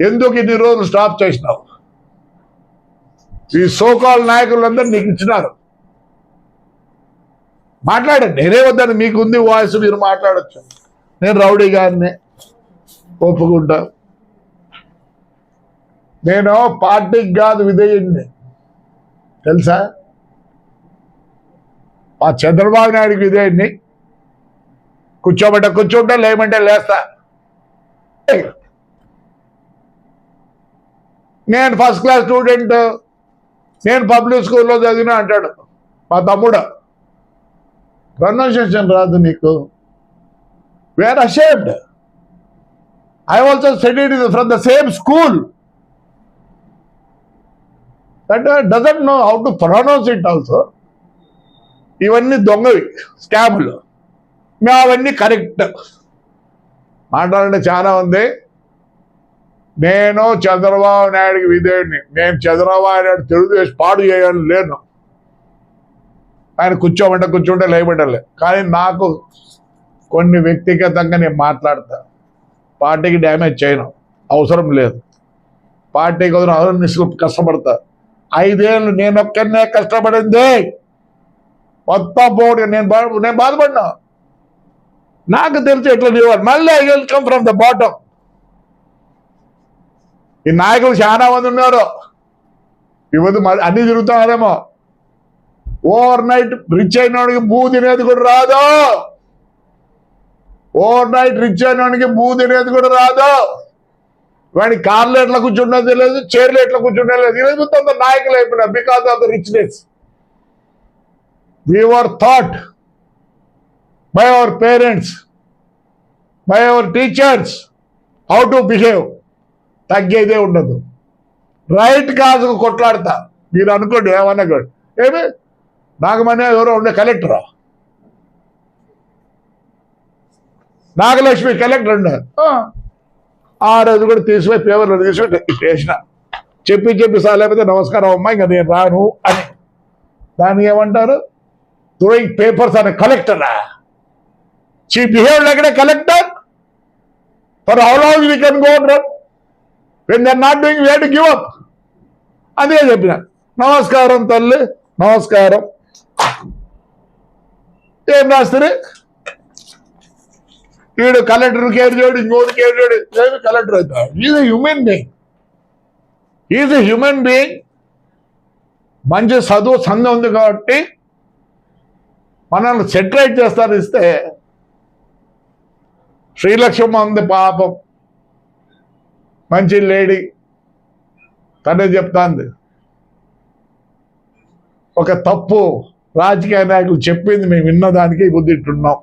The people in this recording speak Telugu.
ఎందుకు ఇన్ని రోజులు స్టాప్ చేసినావు? ఈ సోకాల్ నాయకులందరూ నీకు ఇచ్చినారు. మాట్లాడండి. నేనే వద్దని మీకు ఉంది వాయిస్ మీరు మాట్లాడచ్చు. నేను రౌడీ గారిని ఒప్పుకుంటా. నేను పార్టీకి కాదు విధేయుడిని తెలుసా? మా చంద్రబాబు నాయుడికి విధేయుడిని కూర్చోబెట్ట కూర్చుంటా లేమంటే లేస్తా. నేను ఫస్ట్ క్లాస్ స్టూడెంట్ నేను పబ్లిక్ స్కూల్లో చదివిన అంటాడు మా తమ్ముడు ప్రొనౌన్సియేషన్ రాదు నీకు. We're ashamed I also studied from the same school that doesn't know how to pronounce it also ఇవన్నీ దొంగవి స్కాములు మేము అవన్నీ కరెక్ట్ మాట్లాడండి చాలా ఉంది. నేను చంద్రబాబు నాయుడికి విధేయుడిని. నేను చంద్రబాబు నాయుడు తెలుగుదేశం పాడు చేయాలని లేను. ఆయన కూర్చోమంటే కూర్చుంటే లేబట్టలే కానీ నాకు కొన్ని వ్యక్తిగతంగా నేను మాట్లాడతా. పార్టీకి డ్యామేజ్ చేయను. అవసరం లేదు. పార్టీకి కోసం అహర్నిశలు కష్టపడతా. ఐదేళ్ళు నేను ఒక్కనే కష్టపడింది. మొత్తం పోటీ నేను నేను బాధపడినా. నాకు తెలిసి ఎట్లా లేవాలి మళ్ళీ I will come from the bottom ఈ నాయకులు చాలా మంది ఉన్నారు. ఇవ్వదు అన్ని తిరుగుతున్నారేమో. ఓవర్ నైట్ రిచ్ అయినోడికి భూ తినేది కూడా రాదు. ఓవర్ నైట్ రిచ్ అయినోడికి భూ తినేది కూడా రాదు. వాడి కార్లు ఎట్లా కూర్చుండేది లేదు చైర్లు ఎట్లా కూర్చుండేది లేదు ఈరోజు మొత్తం నాయకులు అయిపోయినా because of the richness we were by by parents by by teachers teachers, how behave. తగ్గేదే ఉండదు. రైట్ కాదు కొట్లాడతా. మీరు అనుకోండి ఏమన్నా కూడా. ఏమి? నాగమని ఎవరో ఉండే కలెక్టరా. నాగలక్ష్మి కలెక్టర్ ఉన్నారు. ఆ. రోజు కూడా తీసిపోయి పేపర్లో తీసుకుని చేసిన. చెప్పి చెప్పి సార్ లేకపోతే నమస్కారం అమ్మా ఇంకా నేను రాను అని. దాన్ని ఏమంటారు? Throwing పేపర్స్ అనే a collector. She behaved collector a collector. For how long we when they're not doing When to give up అదే చెప్పిన నమస్కారం తల్లి నమస్కారం. ఏం రాస్తారు వీడు కలెక్టర్ కేర్ చేయడు ఇంకోటి కేర్ చేయడు ఏమి కలెక్టర్ అవుతాడు is human being is human being మంచి చదువు సంఘం ఉంది కాబట్టి మనల్ని సెటిలైట్ చేస్తారు ఇస్తే శ్రీలక్ష్మ ఉంది పాపం. మంచి లేడీ. తనే చెప్తాంది. ఒక తప్పు రాజకీయ నాయకులు చెప్పింది మేము విన్నదానికి బుద్ధిట్టున్నాం